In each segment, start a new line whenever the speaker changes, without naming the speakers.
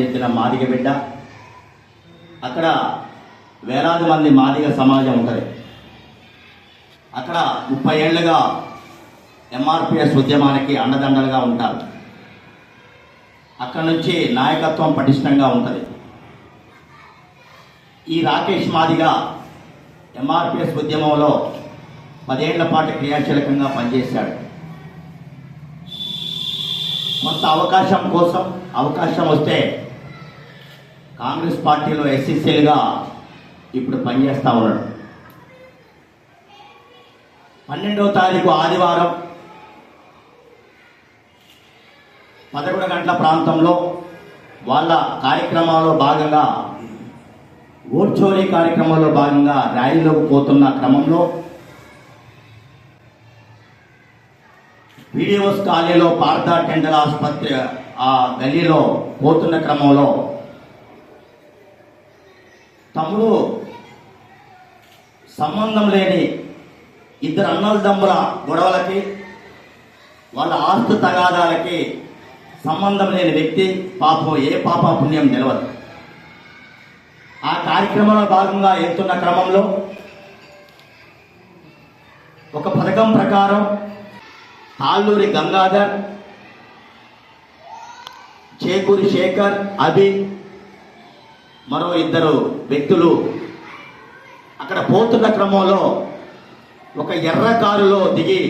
చెందిన మాదిగ బిడ్డ. అక్కడ వేలాది మంది మాదిగ సమాజం ఉంటుంది. అక్కడ ముప్పై ఏళ్ళుగా ఎంఆర్పిఎస్ ఉద్యమానికి అండదండలుగా ఉంటారు. అక్కడ నుంచి నాయకత్వం పటిష్టంగా ఉంటుంది. ఈ రాకేష్ మాదిగా ఎంఆర్పిఎస్ ఉద్యమంలో పదేళ్ళ పాటు క్రియాశీలకంగా పనిచేశాడు. కొంత అవకాశం కోసం అవకాశం వస్తే కాంగ్రెస్ పార్టీలో ఎస్సీసీలుగా ఇప్పుడు పనిచేస్తూ ఉన్నాడు. పన్నెండవ తారీఖు ఆదివారం పదకొండు గంటల ప్రాంతంలో వాళ్ళ కార్యక్రమాల్లో భాగంగా ఓడ్చోరీ కార్యక్రమంలో భాగంగా ర్యాలీలోకి పోతున్న క్రమంలో వీడియోస్ కాలనీలో పార్థ టెండల్ ఆసుపత్రి ఆ గల్లీలో పోతున్న క్రమంలో తమ్ముడు సంబంధం లేని ఇద్దరు అన్నదమ్ముల గొడవలకి వాళ్ళ ఆస్తు తగాదాలకి సంబంధం లేని వ్యక్తి పాపం ఏ పాప పుణ్యం నిలవదు. ఆ కార్యక్రమంలో భాగంగా వెళ్తున్న క్రమంలో ఒక పథకం ప్రకారం తాళ్ళూరి గంగాధర్ చేకూరి శేఖర్ అభి మరో ఇద్దరు వ్యక్తులు అక్కడ పోతున్న క్రమంలో ఒక ఎర్ర కారులో దిగి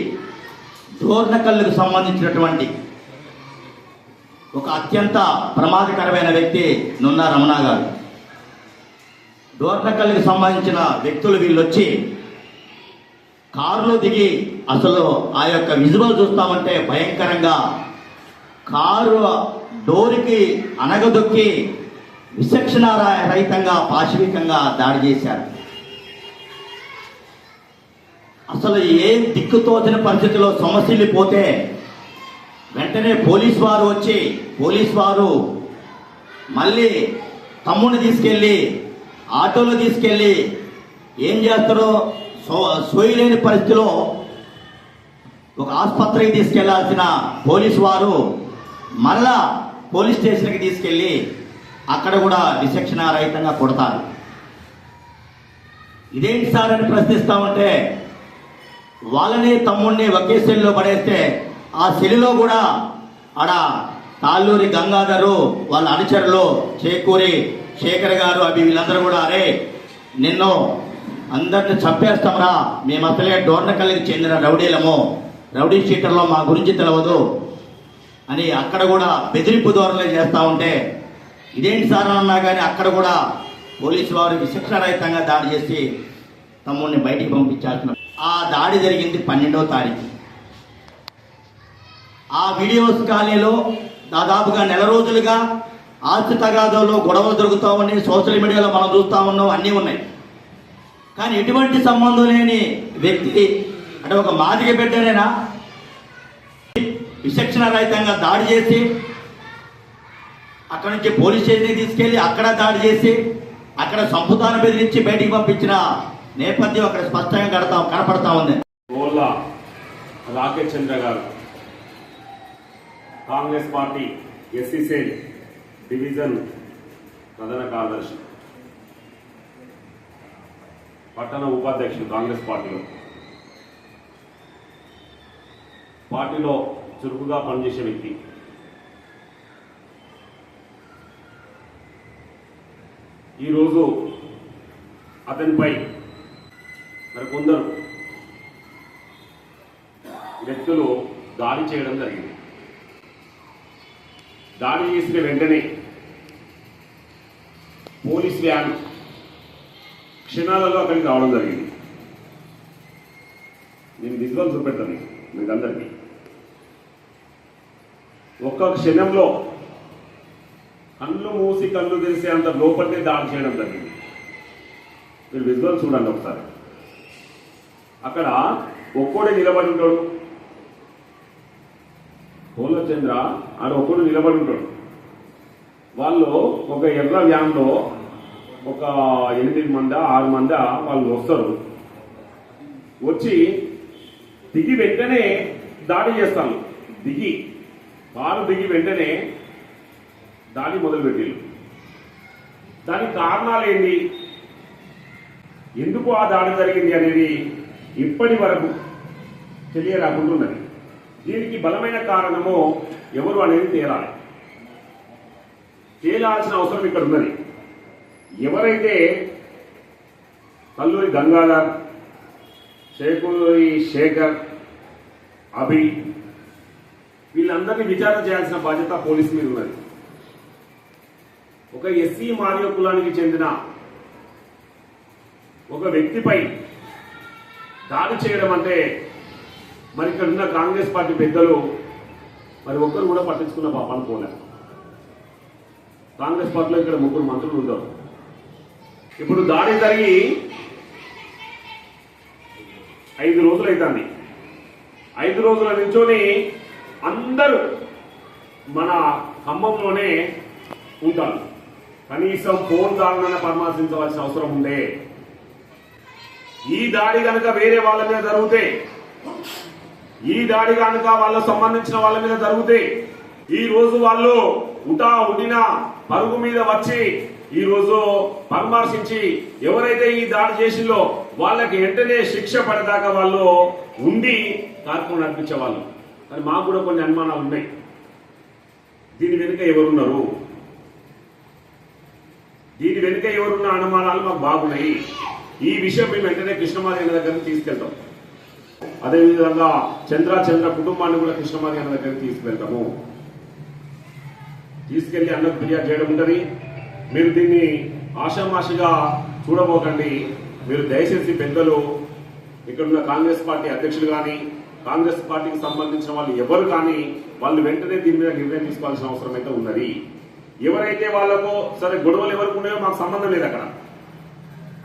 దోర్నకల్లుకు సంబంధించినటువంటి ఒక అత్యంత ప్రమాదకరమైన వ్యక్తి నున్న రమణ గారు. దోర్నకల్లుకు సంబంధించిన వ్యక్తులు వీళ్ళు వచ్చి కారులో దిగి అసలు ఆ యొక్క విజువల్ చూస్తామంటే భయంకరంగా కారు డోరికి అనగదొక్కి విచక్షణ రహితంగా పాశవికంగా దాడి చేశారు. అసలు ఏం దిక్కుతోచిన పరిస్థితిలో సమస్యలు పోతే వెంటనే పోలీస్ వారు వచ్చి పోలీస్ వారు మళ్ళీ తమ్ముడిని తీసుకెళ్ళి ఆటోలో తీసుకెళ్ళి ఏం చేస్తారో సో సోయలేని పరిస్థితిలో ఒక ఆసుపత్రికి తీసుకెళ్ళాల్సిన పోలీసు వారు మరలా పోలీస్ స్టేషన్కి తీసుకెళ్ళి అక్కడ కూడా విచక్షణ రహితంగా కొడతారు. ఇదేంటి సార్ అని ప్రశ్నిస్తా ఉంటే వాళ్ళని తమ్ముడిని ఒకే సెల్లో పడేస్తే ఆ సెల్లులో కూడా ఆడ తాళ్ళూరి గంగాధరు వాళ్ళ అనుచరులు చేకూరి శేఖర్ గారు అవి వీళ్ళందరూ కూడా అరే నిన్ను అందరిని చంపేస్తాంరా మేము అసలే డోర్నకల్లికి చెందిన రౌడీలము రౌడీ షీటర్లో మా గురించి తెలవదు అని అక్కడ కూడా బెదిరింపు ధోరణి చేస్తూ ఉంటే ఇదేంటి సార్ అన్నా కానీ అక్కడ కూడా పోలీసు వారు విశిక్షరహితంగా దాడి చేసి తమ్ముడిని బయటికి పంపించాల్సిన ఆ దాడి జరిగింది పన్నెండవ తారీఖు. ఆ వీడియోస్ కాలనీలో దాదాపుగా నెల రోజులుగా ఆస్తి తగాదాల్లో గొడవలు జరుగుతూ ఉన్నాయి. సోషల్ మీడియాలో మనం చూస్తూ ఉన్నాం అన్నీ ఉన్నాయి. కానీ ఎటువంటి సంబంధం లేని వ్యక్తి అంటే ఒక మాదిగ బిడ్డనేనా? విచక్షణ రహితంగా దాడి చేసి అక్కడ నుంచి పోలీస్ స్టేషన్కి తీసుకెళ్ళి అక్కడ దాడి చేసి అక్కడ సంపుతాన బెదిరించి బయటికి పంపించిన నేపథ్యం అక్కడ స్పష్టంగా కడతాం కనపడతా ఉంది.
గోల్లా రాకేష్ చంద్ర గారు. కాంగ్రెస్ పార్టీ ఎస్సీసెల్ డివిజన్ ప్రధాన కార్యదర్శి. పట్టణ ఉపాధ్యక్షుడు కాంగ్రెస్ పార్టీలో. పార్టీలో చురుకుగా పనిచేసే వ్యక్తి. ఈరోజు అతనిపై మరి కొందరు వ్యక్తులు దాడి చేయడం జరిగింది. దాడి చేసిన వెంటనే పోలీస్ వ్యాన్ క్షణాలలో అక్కడికి రావడం జరిగింది. నేను విజువల్ చూపెడతాను మీకు అందరికీ ఒక్క క్షణంలో కళ్ళు మూసి కళ్ళు తెరిసే అంత లోపలనే దాడి చేయడం జరిగింది. మీరు విజువల్ చూడండి ఒకసారి. అక్కడ ఒక్కోడే నిలబడి ఉంటాడు. పూర్ణచంద్ర ఆడ ఒక్కడు నిలబడి ఉంటాడు. వాళ్ళు ఒక ఎర్ర వ్యాన్లో ఒక ఎనిమిది మంది ఆరు మంది వాళ్ళు వస్తారు. వచ్చి దిగి వెంటనే దాడి చేస్తాను దిగి వారు దిగి వెంటనే దాడి మొదలుపెట్టిండు దానికి కారణాలు ఏంటి ఎందుకు ఆ దాడి జరిగింది అనేది ఇప్పటి వరకు తెలియరాకుంటున్నది దీనికి బలమైన కారణము ఎవరు అనేది తేలాలి. తేలాల్సిన అవసరం ఇక్కడ ఉన్నది. ఎవరైతే కల్లూరి గంగాధర్ చేకూరి శేఖర్ అభి వీళ్ళందరినీ విచారణ చేయాల్సిన బాధ్యత పోలీసు మీద ఉన్నది. ఒక ఎస్సీ మాదిగ కులానికి చెందిన ఒక వ్యక్తిపై దాడి చేయడం అంటే మరి ఇక్కడ ఉన్న కాంగ్రెస్ పార్టీ పెద్దలు మరి ఒక్కరు కూడా పట్టించుకున్న పాపాను పోలే కాంగ్రెస్ పార్టీలో ఇక్కడ ముగ్గురు మంత్రులు ఉంటారు ఇప్పుడు దాడి జరిగి ఐదు రోజులు అవుతుంది ఐదు రోజుల నుంచోని అందరూ మన ఖమ్మంలోనే ఉంటారు. కనీసం ఫోన్ దారుణాన్ని పరామర్శించవలసిన అవసరం ఉండే ఈ దాడి కనుక వేరే వాళ్ళ మీద జరిగితే ఈ దాడి కనుక వాళ్ళ సంబంధించిన వాళ్ళ మీద జరిగితే ఈ రోజు వాళ్ళు ఉటా ఉడిన పరుగు మీద వచ్చి ఈ రోజు పరామర్శించి ఎవరైతే ఈ దాడి చేసిందో వాళ్ళకి వెంటనే శిక్ష పడేదాకా వాళ్ళు ఉండి కార్యక్రమం నడిపించేవాళ్ళు. కానీ మాకు కూడా కొన్ని అనుమానాలు ఉన్నాయి. దీని వెనుక ఎవరున్నారు? దీని వెనుక ఎవరున్న అనుమానాలు మాకు బాగున్నాయి. ఈ విషయం మేము వెంటనే కృష్ణమాదేవి అన్న దగ్గరికి తీసుకెళ్తాం. అదేవిధంగా చంద్ర చంద్ర కుటుంబాన్ని కూడా కృష్ణమాదేవి అన్న దగ్గరికి తీసుకెళ్తాము. తీసుకెళ్ళి అన్నకు ఫిర్యాదు చేయడం ఉంటుంది. మీరు దీన్ని ఆషామాషిగా చూడబోకండి. మీరు దయచేసి పెద్దలు ఇక్కడున్న కాంగ్రెస్ పార్టీ అధ్యక్షులు కానీ కాంగ్రెస్ పార్టీకి సంబంధించిన వాళ్ళు ఎవరు కానీ వాళ్ళు వెంటనే దీని మీద నిర్ణయం తీసుకోవాల్సిన అవసరం అయితే ఉన్నది. ఎవరైతే వాళ్ళకు సరే గొడవలు ఎవరికి ఉన్నాయో మాకు సంబంధం లేదు అక్కడ.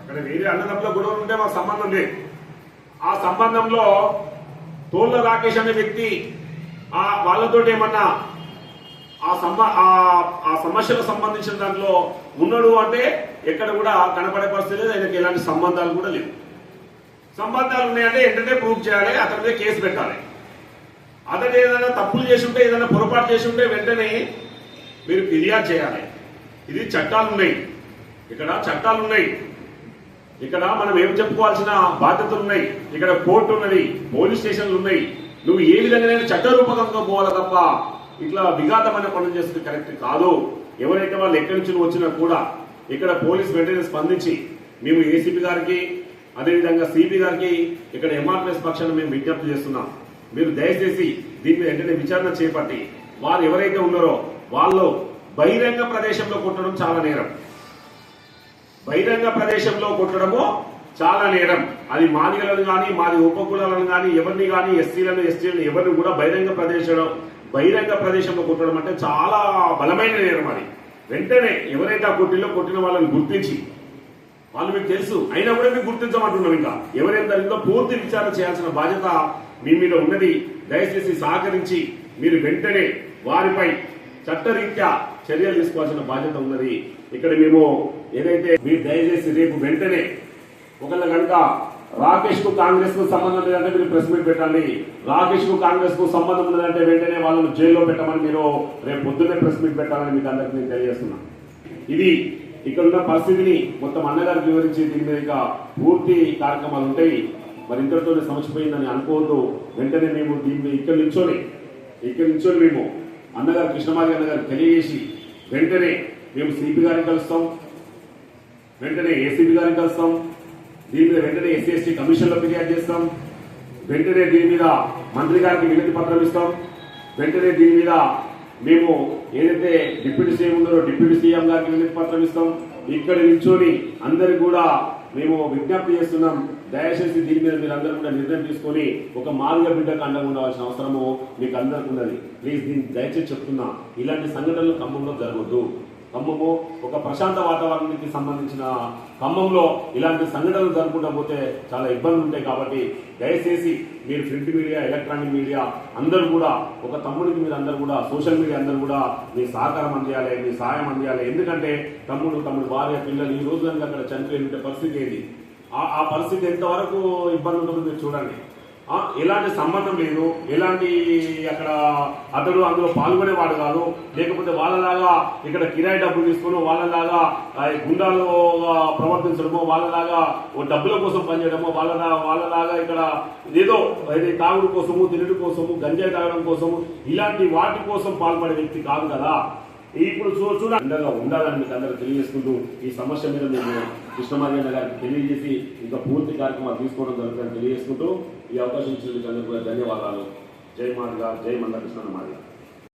అక్కడ వేరే అన్నదమ్ముల గొడవలు ఉంటే మాకు సంబంధం లేదు. ఆ సంబంధంలో తోళ్ళ రాకేష్ అనే వ్యక్తి ఆ వాళ్ళతోటి ఏమన్నా ఆ సమ ఆ- ఆ సమస్యలకు సంబంధించిన దాంట్లో ఉన్నాడు అంటే ఎక్కడ కూడా కనపడే పరిస్థితి లేదు. ఆయనకి ఎలాంటి సంబంధాలు కూడా లేవు. సంబంధాలు ఉన్నాయంటే వెంటనే ప్రూవ్ చేయాలి అతని మీద కేసు పెట్టాలి. అతను ఏదైనా తప్పులు చేసి ఉంటే ఏదైనా పొరపాటు చేసి ఉంటే వెంటనే మీరు ఫిర్యాదు చేయాలి. ఇది చట్టాలు ఉన్నాయి. ఇక్కడ చట్టాలు ఉన్నాయి. ఇక్కడ మనం ఏం చెప్పుకోవాల్సిన బాధ్యతలు ఉన్నాయి? ఇక్కడ కోర్టు ఉన్నది పోలీస్ స్టేషన్లు ఉన్నాయి. నువ్వు ఏ విధంగా చట్టరూపకంగా పోవాలి తప్ప? ఇట్లా విఘాతమైన పనులు చేస్తుంది కరెక్ట్ కాదు. ఎవరైతే వాళ్ళు ఎక్కడి నుంచి వచ్చినా కూడా ఇక్కడ పోలీస్ వెంటనే స్పందించి మేము ఏసీపీ గారికి అదేవిధంగా సిపి గారికి ఇక్కడ ఎంఆర్పిఎస్ పక్షాన్ని మేము విజ్ఞప్తి చేస్తున్నాం. మీరు దయచేసి దీని మీద వెంటనే విచారణ చేపట్టి వారు ఎవరైతే ఉన్నారో వాళ్ళు బహిరంగ ప్రదేశంలో కొట్టడం చాలా నేరం. బహిరంగ ప్రదేశంలో కొట్టడము చాలా నేరం. అది మాదిగలను కానీ మాది ఉపకులాలను కానీ ఎవరిని కానీ ఎస్సీలను ఎస్టీలను ఎవరిని కూడా బహిరంగ ప్రదేశంలో బహిరంగ ప్రదేశంలో కొట్టడం అంటే చాలా బలమైన నేరం అది. వెంటనే ఎవరైతే ఆ కొట్టిలో కొట్టిన వాళ్ళని గుర్తించి వాళ్ళు మీకు తెలుసు అయినా కూడా మీకు గుర్తించమంటున్నాం ఇంకా. ఎవరైనా జరిగిందో పూర్తి విచారణ చేయాల్సిన బాధ్యత మీ మీద ఉన్నది దయచేసి సహకరించి మీరు వెంటనే వారిపై చట్టరీత్యా చర్యలు తీసుకోవాల్సిన బాధ్యత ఉన్నది. ఇక్కడ మేము ఏదైతే మీరు దయచేసి రేపు వెంటనే ఒకళ్ళ కనుక రాకేష్కు కాంగ్రెస్కు సంబంధం లేదంటే మీరు ప్రెస్ మీట్ పెట్టండి. రాకేష్కు కాంగ్రెస్కు సంబంధం ఉండదంటే వెంటనే వాళ్ళను జైల్లో పెట్టమని మీరు రేపు పొద్దున్నే ప్రెస్ మీట్ పెట్టాలని మీకు అందరికీ నేను తెలియజేస్తున్నా. ఇది ఇక్కడ ఉన్న పరిస్థితిని మొత్తం అన్నగారికి వివరించి దీని మీద ఇక పూర్తి కార్యక్రమాలు ఉంటాయి. మరి ఇంతటితోనే సమస్యపోయిందని అనుకోవద్దు. వెంటనే మేము దీన్ని ఇక్కడ నుంచోని ఇక్కడ నుంచోని మేము అన్నగారు కృష్ణమాది అన్నగారు తెలియజేసి వెంటనే మేము సిపి గారిని కలుస్తాం. వెంటనే ఏసీబీ గారిని కలుస్తాం. దీని మీద వెంటనే ఎస్సీ ఎస్టీ కమిషన్లో ఫిర్యాదు చేస్తాం. వెంటనే దీని మీద మంత్రి గారికి వినతి పత్రం ఇస్తాం. వెంటనే దీని మీద మేము ఏదైతే డిప్యూటీ సీఎం ఉన్నారో డిప్యూటీ సీఎం గారికి వినతి పత్రం ఇస్తాం. ఇక్కడ నిల్చొని అందరికి కూడా మేము విజ్ఞప్తి చేస్తున్నాం. దయచేసి దీని మీద మీరు అందరూ కూడా నిర్ణయం తీసుకొని ఒక మాదిగ బిడ్డకు అండగా ఉండవలసిన అవసరము మీకు అందరికి ఉన్నది. ప్లీజ్ దీన్ని దయచేసి చెప్తున్నా ఇలాంటి సంఘటనలు ఖమ్మంలో జరగద్దు. ఖమ్మము ఒక ప్రశాంత వాతావరణానికి సంబంధించిన ఖమ్మంలో ఇలాంటి సంఘటనలు జరగకుండా పోతే చాలా ఇబ్బందులు ఉంటాయి కాబట్టి దయచేసి మీరు ప్రింట్ మీడియా ఎలక్ట్రానిక్ మీడియా అందరూ కూడా ఒక తమ్ముడికి మీరు అందరూ కూడా సోషల్ మీడియా అందరూ కూడా మీ సహకారం అందియాలి మీ సహాయం అందియాలి. ఎందుకంటే తమ్ముడు తమ్ముడు భార్య పిల్లలు ఈ రోజు అక్కడ చనిపోయిన పరిస్థితి ఏంటి ఆ పరిస్థితి ఎంతవరకు ఇబ్బంది ఉంటుందో మీరు చూడండి. ఎలాంటి సంబంధం లేదు. ఎలాంటి అక్కడ అతడు అందులో పాల్గొనేవాడు కాదు. లేకపోతే వాళ్ళలాగా ఇక్కడ కిరాయి డబ్బులు తీసుకుని వాళ్ళలాగా ఆ, గుండాలు ప్రవర్తించడమో వాళ్ళలాగా డబ్బుల కోసం పనిచేయడమో వాళ్ళ వాళ్ళలాగా ఇక్కడ ఏదో అది తాగుడు కోసము తినడం కోసము గంజాయి తాగడం కోసము ఇలాంటి వాటి కోసం పాల్పడే వ్యక్తి కాదు కదా. ఇప్పుడు చూ చూడ ఉండాలని మీకు అందరూ తెలియజేసుకుంటూ ఈ సమస్య మీద మేము కృష్ణమార్యన్న గారికి తెలియజేసి ఇంకా పూర్తి కార్యక్రమాలు తీసుకోవడం జరుగుతుందని తెలియజేసుకుంటూ ఈ అవకాశం ఇచ్చినందుకు అందరికీ ధన్యవాదాలు. జై మాదిగా జై మందకృష్ణ మాదిగా.